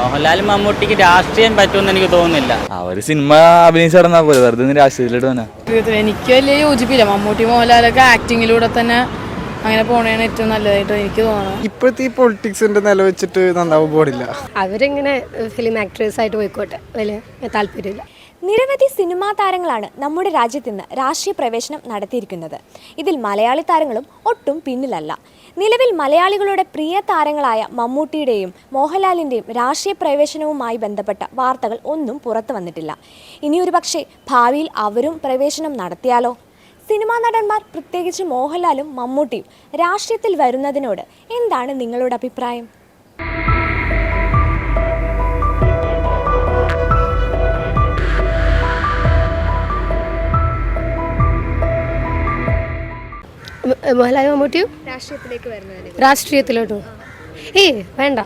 മോഹൻലാലും മമ്മൂട്ടിക്ക് രാഷ്ട്രീയം പറ്റുമെന്ന് എനിക്ക് തോന്നുന്നില്ല. അവർ സിനിമ അഭിനയിച്ച് നടന്നാ പോലെ വെറുതെ രാഷ്ട്രീയത്തിലിട്ട് ജീവിതത്തിൽ എനിക്ക് വലിയ യോജിപ്പില്ല. മമ്മൂട്ടി മോഹൻലാലൊക്കെ ആക്ടിങ്ങിലൂടെ തന്നെ അങ്ങനെ പോണേണ് ഏറ്റവും നല്ലതായിട്ട് എനിക്ക് തോന്നുന്നത് ഇപ്പോഴത്തെ ഈ പൊളിറ്റിക്സിന്റെ നില വെച്ചിട്ട് നന്നാവും പോടില്ല അവരിങ്ങനെ ഫിലിം ആക്ട്രസ് ആയിട്ട് പോയിക്കോട്ടെ. വലിയ താല്പര്യമില്ല. നിരവധി സിനിമാ താരങ്ങളാണ് നമ്മുടെ രാജ്യത്ത് നിന്ന് രാഷ്ട്രീയ പ്രവേശനം നടത്തിയിരിക്കുന്നത്. ഇതിൽ മലയാളി താരങ്ങളും ഒട്ടും പിന്നിലല്ല. നിലവിൽ മലയാളികളുടെ പ്രിയ താരങ്ങളായ മമ്മൂട്ടിയുടെയും മോഹൻലാലിന്റെയും രാഷ്ട്രീയ പ്രവേശനവുമായി ബന്ധപ്പെട്ട വാർത്തകൾ ഒന്നും പുറത്തു വന്നിട്ടില്ല. ഇനിയൊരു പക്ഷേ ഭാവിയിൽ അവരും പ്രവേശനം നടത്തിയാലോ? സിനിമാ നടന്മാർ പ്രത്യേകിച്ച് മോഹൻലാലും മമ്മൂട്ടിയും രാഷ്ട്രീയത്തിൽ വരുന്നതിനോട് എന്താണ് നിങ്ങളുടെ അഭിപ്രായം? മോഹൻലാൽ മമ്മൂട്ടിയും രാഷ്ട്രീയത്തിലേക്ക് രാഷ്ട്രീയത്തിലോട്ടോ ഏയ് വേണ്ട.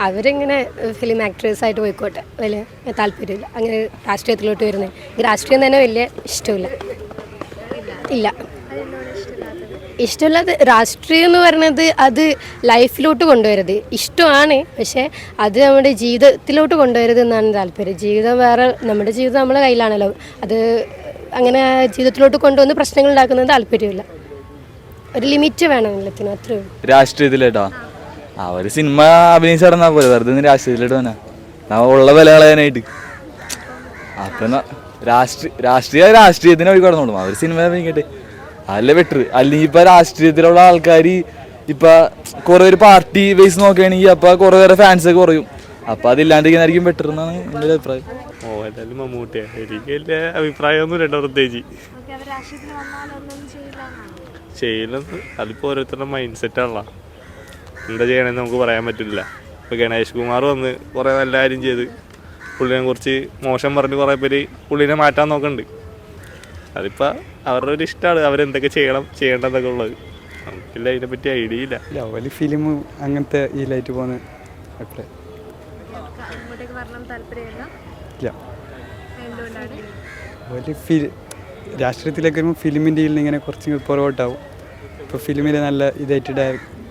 അവരിങ്ങനെ ഫിലിം ആക്ട്രസ് ആയിട്ട് പോയിക്കോട്ടെ. വലിയ താല്പര്യമില്ല. അങ്ങനെ രാഷ്ട്രീയത്തിലോട്ട് വരുന്നത് ഈ രാഷ്ട്രീയം തന്നെ വലിയ ഇഷ്ടമില്ല. ഇല്ല. ഇഷ്ടമില്ലാത്ത രാഷ്ട്രീയം എന്ന് പറയുന്നത് അത് ലൈഫിലോട്ട് കൊണ്ടുവരുത് ഇഷ്ടമാണ് പക്ഷേ അത് നമ്മുടെ ജീവിതത്തിലോട്ട് കൊണ്ടുവരുത് എന്നാണ് താല്പര്യം. ജീവിതം വേറെ നമ്മുടെ ജീവിതം നമ്മുടെ കയ്യിലാണല്ലോ. അത് അങ്ങനെ ജീവിതത്തിലോട്ട് കൊണ്ടുവന്ന് പ്രശ്നങ്ങൾ ഉണ്ടാക്കുന്നത് താല്പര്യമില്ല. ഒരു ലിമിറ്റ് വേണം എല്ലാത്തിനും അത്രേ ഉള്ളൂ. രാഷ്ട്രീയത്തിലേട്ടാ അവർ സിനിമ അഭിനയിച്ച് നടന്നാ പോലെ വെറുതെ ഒന്ന് രാഷ്ട്രീയത്തിലിട്ട് വന്നാ നമ്മ ഉള്ള വില കളയാനായിട്ട്. അപ്പൊ രാഷ്ട്രീയ രാഷ്ട്രീയ രാഷ്ട്രീയത്തിന് വഴി കടന്നോളും. അവർ സിനിമ അഭിനയിക്കട്ടെ. അല്ല ബെറ്റർ അല്ലെങ്കിൽ ഇപ്പൊ രാഷ്ട്രീയത്തിലുള്ള ആൾക്കാർ ഇപ്പൊ കുറെ ഒരു പാർട്ടി ബേസ് നോക്കുകയാണെങ്കിൽ അപ്പൊ കുറെ പേരെ ഫാൻസ് ഒക്കെ കുറയും. അപ്പൊ അതില്ലാണ്ടിരിക്കുന്നതായിരിക്കും ബെറ്റർ എന്നാണ് എന്റെ അഭിപ്രായം. ഓ എന്തായാലും മമ്മൂട്ടിയാ. എനിക്ക് വലിയ അഭിപ്രായമൊന്നും രണ്ടോ പ്രത്യേകിച്ച്. ചെയ്യില്ലെന്ന്. അതിപ്പോ ഓരോരുത്തരുടെ മൈൻഡ് സെറ്റാണല്ലോ എന്താ ചെയ്യണമെന്ന് നമുക്ക് പറയാൻ പറ്റില്ല. ഇപ്പോൾ ഗണേഷ് കുമാർ വന്ന് കുറേ നല്ല കാര്യം ചെയ്ത്. പുള്ളിനെ കുറിച്ച് മോശം പറഞ്ഞ് കുറേ പേര് പുള്ളിനെ മാറ്റാൻ നോക്കുന്നുണ്ട് അതിപ്പോൾ അവരുടെ ഒരു ഇഷ്ടമാണ് അവരെന്തൊക്കെ ചെയ്യണം ചെയ്യേണ്ടതൊക്കെ ഉള്ളത്. നമുക്കില്ല അതിനെപ്പറ്റി ഐഡിയ ഇല്ല. വലിയ ഫിലിം അങ്ങനത്തെ ഈ ഇതിലായിട്ട് പോകുന്ന അഭിപ്രായം ഇല്ല. വലിയ ഫിൽ രാഷ്ട്രീയത്തിലേക്ക് വരുമ്പോൾ ഫിലിമിന്റെ ഇതിൽ ഇങ്ങനെ കുറച്ച് പുറകോട്ടാവും. ഇപ്പോൾ ഫിലിമിൽ നല്ല ഇതായിട്ട്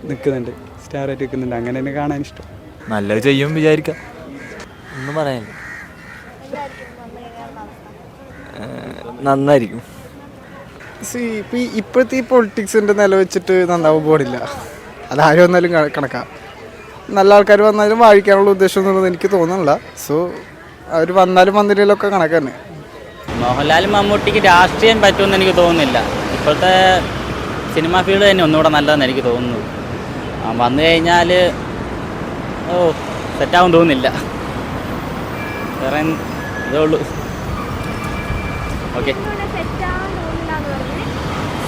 നിൽക്കുന്നുണ്ട് സ്റ്റാറായിട്ട് നിൽക്കുന്നുണ്ട് അങ്ങനെ തന്നെ കാണാൻ ഇഷ്ടം. നല്ലത് ചെയ്യും വിചാരിക്കാം. ഒന്നും പറയാനില്ല. നന്നായിരിക്കും. സി ഇപ്പം ഇപ്പോഴത്തെ ഈ പൊളിറ്റിക്സിന്റെ നില വെച്ചിട്ട് നന്നാവാൻ പോടില്ല അതാരും വന്നാലും കണക്കാം. നല്ല ആൾക്കാർ വന്നാലും വാഴിക്കാനുള്ള ഉദ്ദേശം എന്നുള്ളത് എനിക്ക് തോന്നുന്നില്ല. സോ അവർ വന്നാലും വന്നില്ലെങ്കിലൊക്കെ കണക്കന്നെ കണക്ക് തന്നെ. മോഹൻലാലും മമ്മൂട്ടിക്ക് രാഷ്ട്രീയം പറ്റുമെന്ന് എനിക്ക് തോന്നുന്നില്ല. ഇപ്പോഴത്തെ സിനിമാ ഫീൽഡ് തന്നെ ഒന്നുകൂടെ നല്ലതെന്ന് എനിക്ക് തോന്നുന്നു. ആ, വന്നു കഴിഞ്ഞാൽ ഓ സെറ്റാവും തോന്നുന്നില്ല. വേറെ ഇതേ ഉള്ളൂ. ഓക്കെ.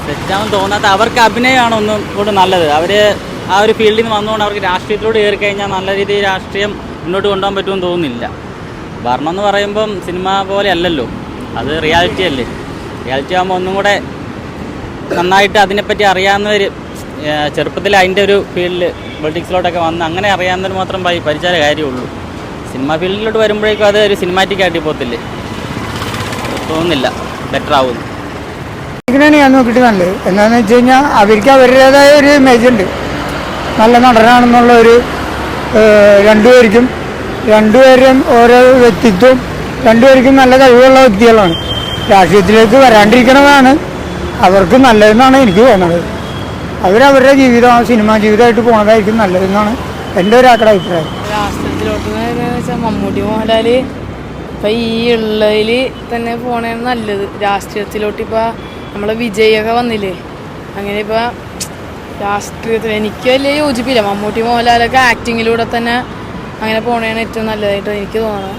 സെറ്റാവും തോന്നാത്ത അവർക്ക് അഭിനയമാണ് ഒന്നും കൂടെ നല്ലത്. അവർ ആ ഒരു ഫീൽഡിൽ നിന്ന് വന്നുകൊണ്ട് അവർക്ക് രാഷ്ട്രീയത്തിലൂടെ കയറി കഴിഞ്ഞാൽ നല്ല രീതിയിൽ രാഷ്ട്രീയം മുന്നോട്ട് കൊണ്ടുപോകാൻ പറ്റുമെന്ന് തോന്നുന്നില്ല. ഭരണം എന്ന് പറയുമ്പം സിനിമ പോലെ അല്ലല്ലോ. അത് റിയാലിറ്റി അല്ലേ? റിയാലിറ്റി ആകുമ്പോൾ ഒന്നും കൂടെ നന്നായിട്ട് അതിനെപ്പറ്റി അറിയാവുന്നവർ ചെറുപ്പത്തിൽ അതിന്റെ ഒരു ഫീൽഡിൽ പൊളിറ്റിക്സിലോട്ടൊക്കെ വന്ന് അങ്ങനെ അറിയാവുന്നവർ മാത്രം പരിചാര കാര്യമുള്ളൂ. സിനിമ ഫീൽഡിലോട്ട് വരുമ്പോഴേക്കും അത് ഒരു സിനിമാറ്റിക് ആയിട്ട് പോകത്തില്ലേ? തോന്നുന്നില്ല. ബെറ്റർ ആവുന്നു ഇതിനാണ് ഞാൻ നോക്കിയിട്ട് നല്ലത്. എന്താണെന്ന് വെച്ച് കഴിഞ്ഞാൽ അവർക്ക് അവരുടേതായ ഒരു ഇമേജ് ഉണ്ട്. നല്ല നടനാണെന്നുള്ള ഒരു രണ്ടുപേർക്കും രണ്ടുപേരും ഓരോ വ്യക്തിത്വം രണ്ടുപേർക്കും നല്ല കഴിവുള്ള വ്യക്തികളാണ്. രാഷ്ട്രീയത്തിലേക്ക് വരാണ്ടിരിക്കണതാണ്. അവർക്ക് നല്ലതെന്നാണ് എനിക്ക് തോന്നുന്നത്. അവരവരുടെ ജീവിതം സിനിമാ ജീവിതമായിട്ട് പോണതായിരിക്കും നല്ലതെന്നാണ് എന്റെ ഒരു അഭിപ്രായം രാഷ്ട്രീയത്തിലോട്ട് മമ്മൂട്ടി മോഹൻലാൽ ഇപ്പം ഈ ഉള്ളതിൽ തന്നെ പോണേണ് നല്ലത്. രാഷ്ട്രീയത്തിലോട്ട് ഇപ്പോൾ നമ്മളെ വിജയൊക്കെ വന്നില്ലേ? അങ്ങനെ ഇപ്പോൾ രാഷ്ട്രീയത്തിൽ എനിക്ക് വലിയ യോജിപ്പില്ല. മമ്മൂട്ടി മോഹൻലാലൊക്കെ ആക്ടിങ്ങിലൂടെ തന്നെ അങ്ങനെ പോണേണ് ഏറ്റവും നല്ലതായിട്ട് എനിക്ക് തോന്നുന്നത്